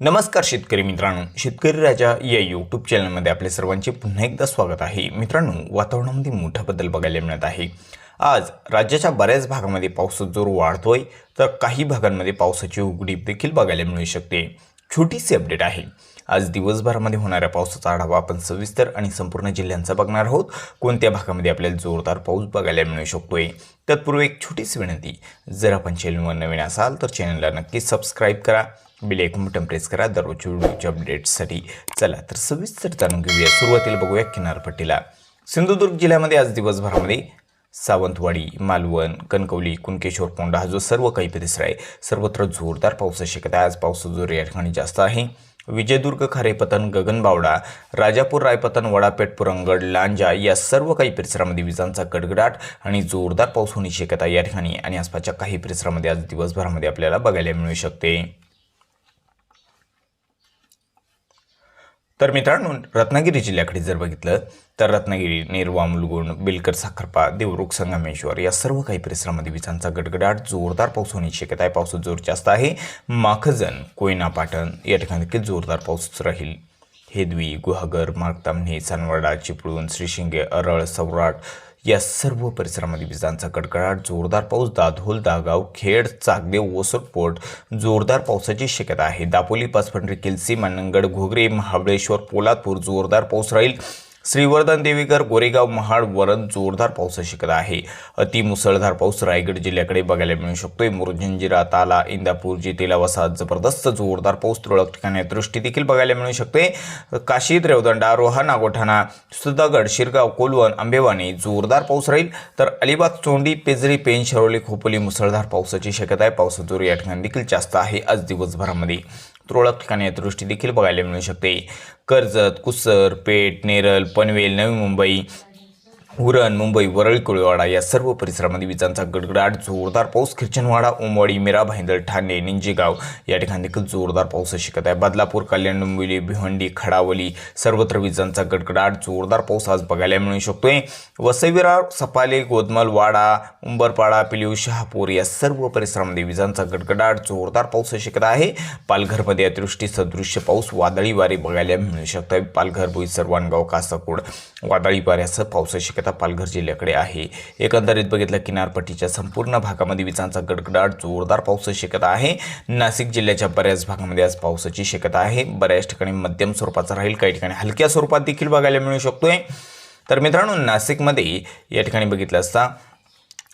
नमस्कार शेतकरी मित्रांनो. शेतकरी राजा या यूट्यूब चॅनलमध्ये आपले सर्वांचे पुन्हा एकदा स्वागत आहे. मित्रांनो वातावरणामध्ये मोठा बदल बघायला मिळत आहे. आज राज्याच्या बऱ्याच भागामध्ये पावसाचा जोर वाढतोय तर काही भागांमध्ये पावसाची उघडीप देखील बघायला मिळू शकते. छोटीशी अपडेट आहे. आज दिवसभरामध्ये होणाऱ्या पावसाचा आढावा आपण सविस्तर आणि संपूर्ण जिल्ह्यांचा बघणार आहोत. कोणत्या भागामध्ये आपल्याला जोरदार पाऊस बघायला मिळू शकतोय? तत्पूर्वी एक छोटीशी विनंती. जर आपण चॅनलवर नवीन असाल तर चॅनलला नक्की सबस्क्राईब करा. बिल एक बटन प्रेस करा. दररोजच्या व्हिडिओच्या अपडेट्ससाठी चला तर सविस्तर जाणून घेऊया. सुरुवातीला बघूया किनारपट्टीला. सिंधुदुर्ग जिल्ह्यामध्ये आज दिवसभरामध्ये सावंतवाडी मालवण कणकवली कुणकेश्वर कोंडा हा जो सर्व काही परिसर आहे सर्वत्र जोरदार पावसाची शक्यता आहे. आज पावसाचा जोर या ठिकाणी जास्त आहे. विजयदुर्ग खारेपतन गगनबावडा राजापूर रायपतन वडापेठ पुरंगड लांजा या सर्व काही परिसरामध्ये विजांचा गडगडाट आणि जोरदार पाऊस होण्याची शक्यता या ठिकाणी आणि आसपासच्या काही परिसरामध्ये आज दिवसभरामध्ये आपल्याला बघायला मिळू शकते. तर मित्रांनो रत्नागिरी जिल्ह्याकडे जर बघितलं तर रत्नागिरी नेरवा मुलगुण बेलकर साखरपा देवरुख संगमेश्वर या सर्व काही परिसरामध्ये विजांचा गडगडाट जोरदार पाऊस होण्याची शक्यता आहे. पावसाचा जोर जास्त आहे. माखजन कोयना पाटण या ठिकाणी देखील जोरदार पाऊस राहील. हेदवी गुहागर मार्गतामणे सानवाडा चिपळूण श्रीशिंगे अरळ सौराट या सर्व परिसरामध्ये विजांचा कडकडाट जोरदार पाऊस दाधोल दागाव खेड चाकदेव वसटपोट जोरदार पावसाची शक्यता आहे. दापोली पाचपंढरी किल्सी मानंगड घोगरे महाबळेश्वर पोलादपूर जोरदार पाऊस राहील. श्रीवर्धन देवीकर गोरेगाव महाड वरण जोरदार पावसाची शक्यता आहे. अति मुसळधार पाऊस रायगड जिल्ह्याकडे बघायला मिळू शकतोय. मुरुजंजिरा ताला इंदापूर जितेला वसाहत जबरदस्त जोरदार पाऊस तुरळक ठिकाणी दृष्टी देखील बघायला मिळू शकते. काशीद रेवदंडा रोहा नागोठाणा सुधागड शिरगाव कोलवण आंबेवाणी जोरदार पाऊस राहील. तर अलिबाग चोंडी पेजरी पेन शरोली खोपोली मुसळधार पावसाची शक्यता आहे. पावसाचा जोर या ठिकाणी देखील जास्त आहे. आज दिवसभरामध्ये तुरळक ठिकाणी अतिवृष्टी देखील बघायला मिळू शकते. कर्जत कुसर पेठ नेरल पनवेल नवी मुंबई उरण मुंबई वरळी कोळीवाडा या सर्व परिसरामध्ये विजांचा गडगडाट जोरदार पाऊस खिरचनवाडा उमवाडी मिरा भाईंदर ठाणे निंजेगाव या ठिकाणी देखील जोरदार पाऊस शिकत आहे. बदलापूर कल्याण डोंबिवली भिवंडी खडावली सर्वत्र विजांचा गडगडाट जोरदार पाऊस आज बघायला मिळू शकतोय. वसईविरा सपाले गोदमल वाडा उंबरपाडा पिलिव शहापूर या सर्व परिसरामध्ये विजांचा गडगडाट जोरदार पाऊस शिकत आहे. पालघरमध्ये अतिवृष्टी सदृश्य पाऊस वादळी वारे बघायला मिळू शकतं पालघर बोईसर वाणगाव कासाकोड वादळी वाऱ्यासह पावसाची आता पालघर जिल्ह्याकडे आहे. एकंदरीत बघितलं किनारपट्टीच्या संपूर्ण भागामध्ये विजांचा गडगडाट जोरदार पावसाची शक्यता आहे. नाशिक जिल्ह्याच्या बऱ्याच भागामध्ये आज पावसाची शक्यता आहे. बऱ्याच ठिकाणी मध्यम स्वरूपाचा राहील काही ठिकाणी हलक्या स्वरूपात देखील बघायला मिळू शकतोय. तर मित्रांनो नाशिकमध्ये या ठिकाणी बघितलं असता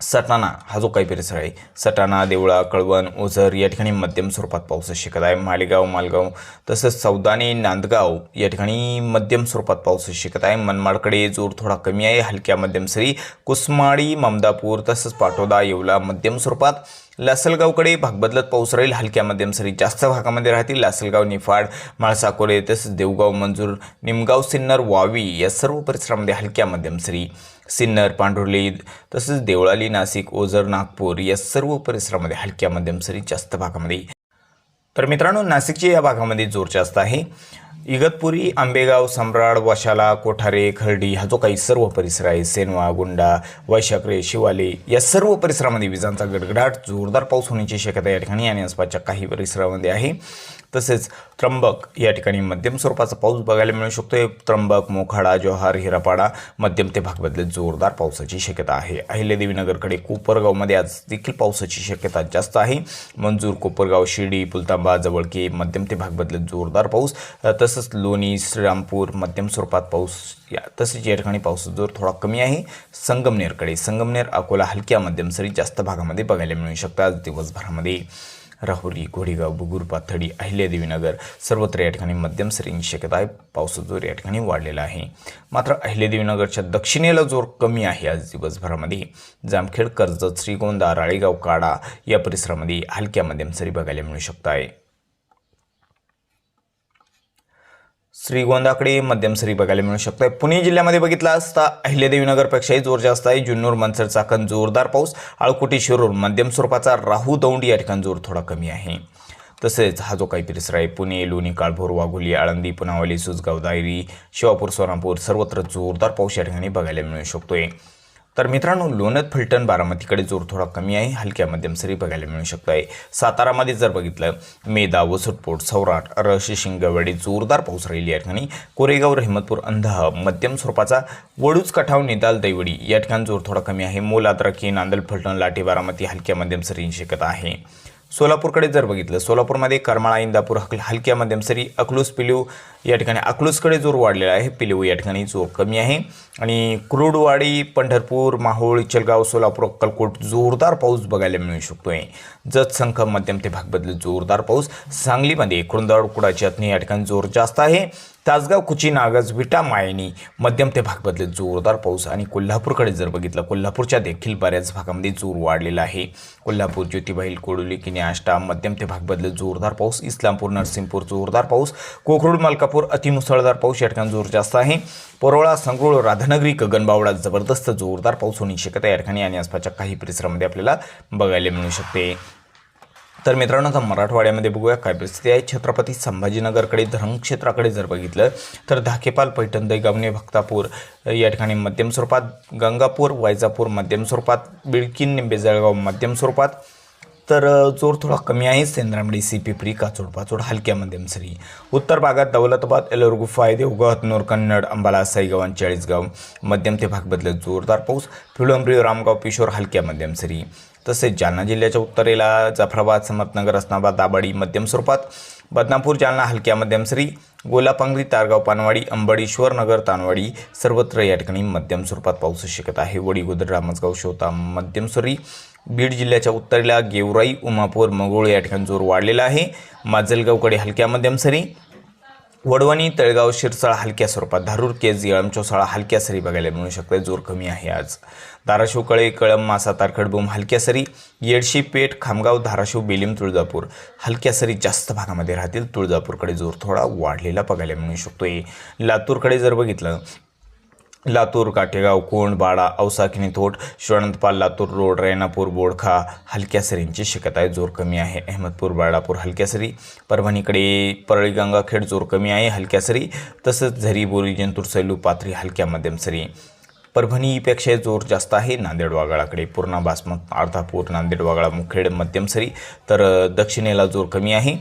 सटाणा हा जो काही परिसर आहे सटाणा देवळा कळवण ओझर या ठिकाणी मध्यम स्वरूपात पावसाची शक्यता आहे. मालेगाव मालगाव तसंच सौदाने नांदगाव या ठिकाणी मध्यम स्वरूपात पावसाची शक्यता आहे. मनमाडकडे जोर थोडा कमी आहे. हलक्या मध्यम सरी कुसमाडी ममदापूर तसंच पाटोदा येवला मध्यम स्वरूपात. लासलगावकडे भाग बदलत पाऊस राहील. हलक्या मध्यम सरी जास्त भागामध्ये राहतील. लासलगाव निफाड माळसाकोरे तसंच देवगाव मंजूर निमगाव सिन्नर वावी या सर्व परिसरामध्ये हलक्या मध्यम सरी सिन्नर पांढुर्ली तसंच देवळाली नाशिक ओझर नागपूर या सर्व परिसरामध्ये हलक्या मध्यम सरी जास्त भागामध्ये. तर मित्रांनो नाशिकच्या या भागामध्ये जोर जास्त आहे. इगतपुरी आंबेगाव सम्राट वशाला कोठारे खर्डी हा जो काही सर्व परिसर आहे सेनवा गुंडा वैशाखरे शिवाले या सर्व परिसरामध्ये विजांचा गडगडाट जोरदार पाऊस होण्याची शक्यता या ठिकाणी आणि आसपासच्या काही परिसरामध्ये आहे. तसेच त्र्यंबक या ठिकाणी मध्यम स्वरूपाचा पाऊस बघायला मिळू शकतोय. त्र्यंबक मोखाडा जोहार हिरापाडा मध्यम ते भाग जोरदार पावसाची शक्यता आहे. अहिल्यादेवीनगरकडे कोपरगावमध्ये आज देखील पावसाची शक्यता जास्त आहे. मंजूर कोपरगाव शिर्डी पुलतांबा जवळके मध्यम ते भाग जोरदार पाऊस. तसंच लोणी श्रीरामपूर मध्यम स्वरूपात पाऊस या तसेच या ठिकाणी पावसाचा जोर थोडा कमी आहे. संगमनेरकडे संगमनेर अकोला हलक्या मध्यम सरी जास्त भागामध्ये बघायला मिळू शकतात आज दिवसभरामध्ये. राहुरी घोडेगाव बुगूर पाथडी अहिल्यादेवीनगर सर्वत्र या ठिकाणी मध्यम सरींची शक्यता आहे. पावसाचा जोर या ठिकाणी वाढलेला आहे. मात्र अहिल्यादेवीनगरच्या दक्षिणेला जोर कमी आहे आज दिवसभरामध्ये. जामखेड कर्जत श्रीगोंदा राळेगाव काडा या परिसरामध्ये हलक्या मध्यम सरी बघायला मिळू शकत आहे श्रीगोंदाकडे मध्यम सरी बघायला मिळू शकतोय. पुणे जिल्ह्यामध्ये बघितला असता अहिल्यादेवीनगरपेक्षाही जोर जास्त आहे जुन्नूर मनसर चाकण जोरदार पाऊस आळकुटी शिरूर मध्यम स्वरूपाचा राहू दौंड या ठिकाणी जोर थोडा कमी आहे. तसेच हा जो काही परिसर आहे पुणे लोणी काळभोर वाघोली आळंदी पुनावली सुजगाव दायरी शिवापूर सोनापूर सर्वत्र जोरदार पाऊस या ठिकाणी बघायला मिळू शकतोय. तर मित्रांनो लोणत फलटण बारामतीकडे जोर थोडा कमी आहे. हलक्या मध्यम सरी बघायला मिळू शकतो आहे सातारामध्ये जर बघितलं मेदा वसुटपोट सौराट रशी शिंगवाडी जोरदार पाऊस राहील या ठिकाणी. कोरेगाव रहमतपूर अंधह मध्यम स्वरूपाचा वडूच कठाव निदाल दैवडी या ठिकाणी जोर थोडा कमी आहे. मोलाद्रकी नांदल फलटण लाठी बारामती हलक्या मध्यम सरींची शक्यता आहे. सोलापूरकडे जर बघितलं सोलापूरमध्ये करमाळा इंदापूर हक हलक्या मध्यम सरी अकलूस पिलू या ठिकाणी अकलूसकडे जोर वाढलेला आहे. पिलू या ठिकाणी जोर कमी आहे. आणि क्रुडवाडी पंढरपूर माहोळ चलगाव सोलापूर अक्कलकोट जोरदार पाऊस बघायला मिळू शकतो आहे जत संख मध्यम ते भाग बदलत जोरदार पाऊस. सांगलीमध्ये कुरुंदाड कुडाची अथनी या ठिकाणी जोर जास्त आहे. तासगाव कुची नागज विटा मायनी मध्यम ते भाग बदलेत जोरदार पाऊस आणि कोल्हापूरकडे जर बघितलं कोल्हापूरच्या देखील बऱ्याच भागामध्ये जोर वाढलेला आहे. कोल्हापूर ज्योतिबाईल कोडोली किनी आष्टा मध्यम ते भाग बदलेत जोरदार पाऊस इस्लामपूर नरसिंहपूर जोरदार पाऊस कोकरूड मलकापूर अतिमुसळधार पाऊस या ठिकाणी जोर जास्त आहे. परोळा संगरूळ राधानगरी गगनबावडा जबरदस्त जोरदार पाऊस होण्याची शक्यता या ठिकाणी आणि आसपासच्या काही परिसरामध्ये आपल्याला बघायला मिळू शकते. तर मित्रांनो आता मराठवाड्यामध्ये बघूया काय परिस्थिती आहे. छत्रपती संभाजीनगरकडे धरणक्षेत्राकडे जर बघितलं तर धाकेपाल पैठण दैगावणे भक्तापूर या ठिकाणी मध्यम स्वरूपात गंगापूर वैजापूर मध्यम स्वरूपात बिळकीन निंबे जळगाव मध्यम स्वरूपात. तर जोर थोडा कमी आहे. सेंद्रामडी सी पिपरी काचोड पाचोड हलक्या मध्यम सरी. उत्तर भागात दौलताबाद एलरगुफा देवगाव हतनूर कन्नड अंबाला साईगाव आणि चाळीसगाव मध्यम ते भाग बदलत जोरदार पाऊस. फुलंब्री रामगाव पिशोर हलक्या मध्यम सरी. तसेच जालना जिल्ह्याच्या उत्तरेला जाफराबाद समतनगर अस्नाबाद दाबाडी मध्यम स्वरूपात बदनापूर जालना हलक्या मध्यम सरी गोलापांगरी तारगाव पानवाडी अंबडेश्वर नगर तानवाडी सर्वत्र या ठिकाणी मध्यम स्वरूपात पाऊस शकत आहे. वडीगोदर रामसगाव शोता मध्यम सरी बीड जिल्ह्याच्या उत्तरेला गेवराई उमापूर मगोळ या ठिकाणी जोर वाढलेला आहे. माजलगावकडे हलक्या मध्यम सरी वडवणी तळगाव शिरसाळ हलक्या स्वरूपात. धारूर केज येळम चोसाळा हलक्या सरी बघायला मिळू शकते. जोर कमी आहे आज. धाराशिव कळे कळम मासा तारखडबोम हलक्या सरी. येडशी पेठ खामगाव धाराशिव बेलिम तुळजापूर हलक्या सरी जास्त भागामध्ये राहतील. तुळजापूरकडे जोर थोडा वाढलेला बघायला मिळू शकतोय. लातूरकडे जर बघितलं लातूर काटेगाव कोंड बाळा औसा किनीतोट शिवानंतपाल लातूर रोड रेणापूर बोडखा हलक्या सरींची शक्यता आहे. जोर कमी आहे. अहमदपूर बाळापूर हलक्या सरी परभणीकडे परळी गंगाखेड जोर कमी आहे. हलक्या सरी तसंच झरी बोरी जंतूर सैलू पाथरी हलक्या मध्यम सरी परभणीपेक्षा जोर जास्त आहे. नांदेड वागळाकडे पूर्णा बासमत अर्धापूर नांदेड वागाळा मुखेड मध्यम सरी तर दक्षिणेला जोर कमी आहे.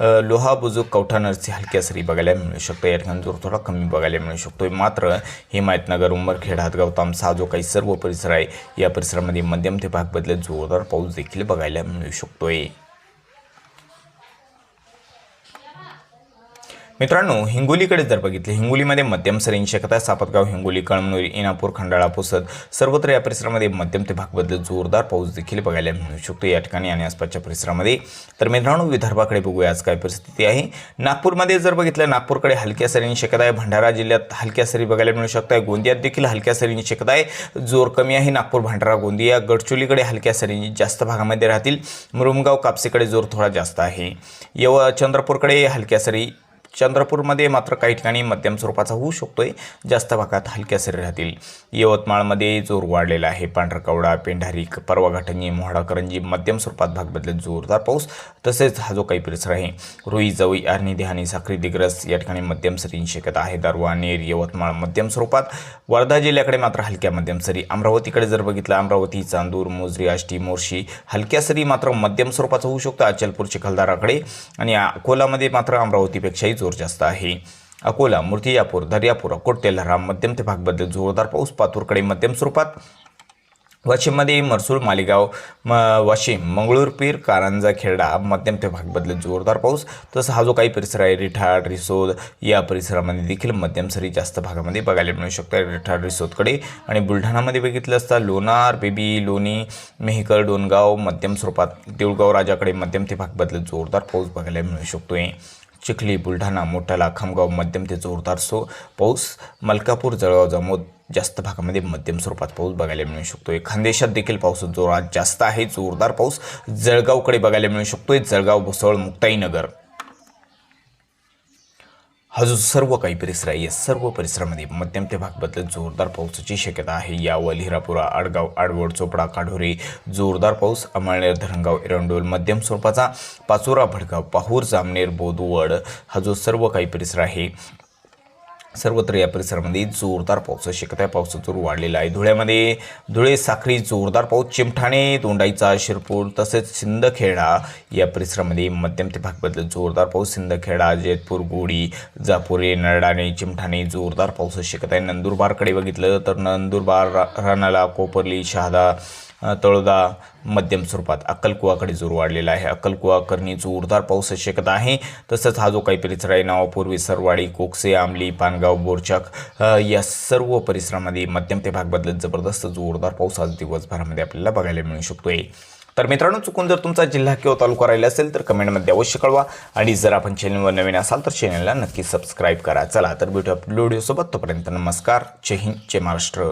लोहा बुजुक कवठा नरसी हलक्या सरी बघायला मिळू शकतो. या ठिकाणी जोर थोडा कमी बघायला मिळू शकतो मात्र हिमायतनगर उंबरखेड हातगाव तामसा जो काही सर्व परिसर आहे. या परिसरामध्ये मध्यम ते भाग बदलत जोरदार पाऊस देखील बघायला मिळू शकतोय. मित्रांनो हिंगोलीकडे जर बघितले हिंगोलीमध्ये मध्यम सरींची शक्यता आहे. सापतगाव हिंगोली कळमनुरी इनापूर खंडाळा पुसद सर्वत्र या परिसरामध्ये मध्यम ते भागबद्दल जोरदार पाऊस देखील बघायला मिळू शकतो. या ठिकाणी आणि आसपासच्या परिसरामध्ये. तर मित्रांनो विदर्भाकडे बघूया आज काय परिस्थिती आहे. नागपूरमध्ये जर बघितलं नागपूरकडे हलक्या सरींची शक्यता आहे. भंडारा जिल्ह्यात हलक्या सरी बघायला मिळू शकत आहे. गोंदियात देखील हलक्या सरींची शक्यता आहे. जोर कमी आहे. नागपूर भंडारा गोंदिया गडचोलीकडे हलक्या सरी जास्त भागामध्ये राहतील. मुरुमगाव कापसीकडे जोर थोडा जास्त आहे. यव चंद्रपूरकडे हलक्या सरी चंद्रपूरमध्ये मात्र काही ठिकाणी मध्यम स्वरूपाचा होऊ शकतोय. जास्त भागात हलक्या सरी राहतील. यवतमाळमध्ये जोर वाढलेला आहे. पांढरकवडा पेंढारी परवा घाटंजी मध्यम स्वरूपात भाग बदलत जोरदार पाऊस. तसेच हा जो काही परिसर आहे रुई जवई आर्णी देहानी साखरी दिग्रस या ठिकाणी मध्यम सरींची शक्यता आहे. दारवा नेर यवतमाळ मध्यम स्वरूपात. वर्धा जिल्ह्याकडे मात्र हलक्या मध्यम सरी. अमरावतीकडे जर बघितलं अमरावती चांदूर मोजरी आष्टी मोर्शी हलक्या सरी मात्र मध्यम स्वरूपाचा होऊ शकतो. अचलपूर चिखलदाराकडे आणि अकोलामध्ये मात्र अमरावतीपेक्षाही जोर जास्त आहे. अकोला मूर्तियापूर दर्यापूर अकोट तेल्हारा मध्यम ते भाग बदलत जोरदार पाऊस पातूरकडे मध्यम स्वरूपात. वाशिममध्ये मरसूळ मालेगाव म वाशिम मंगळूरपीर कारंजा खेरडा मध्यम ते भाग बदलत जोरदार पाऊस. तसं हा जो काही परिसर आहे रिठाड रिसोद या परिसरामध्ये देखील मध्यम सरी जास्त भागामध्ये बघायला मिळू शकतो रिठाड रिसोदकडे आणि बुलढाणामध्ये बघितलं असता लोणार बेबी लोणी मेहकर डोनगाव मध्यम स्वरूपात देऊळगाव राजाकडे मध्यम ते भाग बदलत जोरदार पाऊस बघायला मिळू शकतोय. चिखली बुलढाणा मोठाला खामगाव मध्यम ते जोरदार सो पाऊस. मलकापूर जळगाव जामोद जास्त भागामध्ये मध्यम स्वरूपात पाऊस बघायला मिळू शकतोय. खानदेशात देखील पाऊस जोरात जास्त आहे. जोरदार पाऊस जळगावकडे बघायला मिळू शकतोय. जळगाव भुसवळ मुक्ताईनगर. हा जो सर्व काही परिसर आहे या सर्व परिसरामध्ये मध्यम ते भाग बदलत जोरदार पावसाची शक्यता आहे. यावल हिरापुरा आडगाव आडवड चोपडा काढोरे जोरदार पाऊस अमळनेर धरणगाव एरंडोल मध्यम स्वरूपाचा पाचोरा भडगाव पाहूर जामनेर बोदवड हा जो सर्व काही परिसर आहे सर्वत्र या परिसरामध्ये जोरदार पाऊस शक्यता आहे. पावसाचा जोर वाढलेला आहे. धुळ्यामध्ये धुळे साखरी जोरदार पाऊस. चिमठाणे तोंडाईचा शिरपूर तसेच सिंदखेडा या परिसरामध्ये मध्यम ते भाग जोरदार पाऊस. सिंदखेडा जैतपूर गोडी जापुरे नरडाणे चिमठाणे जोरदार पाऊस शक्यता आहे. नंदुरबारकडे बघितलं तर नंदुरबार रा- रानाला कोपरली शहादा तळोदा मध्यम स्वरूपात अक्कलकुवाकडे जोर वाढलेला आहे. अक्कलकुवा करणी जोरदार पाऊस शक्यता आहे. तसंच हा जो काही परिसर आहे नावापूर्वी सरवाडी कोकसे आमली पानगाव बोरचक या सर्व परिसरामध्ये मध्यम ते भाग बदलत जबरदस्त जोरदार पाऊस आज दिवसभरामध्ये आपल्याला बघायला मिळू शकतोय. तर मित्रांनो चुकून जर तुमचा जिल्हा किंवा तालुका राहिला असेल तर कमेंटमध्ये अवश्य कळवा. आणि जर आपण चॅनलवर नवीन असाल तर चॅनलला नक्की सबस्क्राईब करा. चला तर भेटूया व्हिडिओसोबत. तोपर्यंत नमस्कार. जय हिंद जय महाराष्ट्र.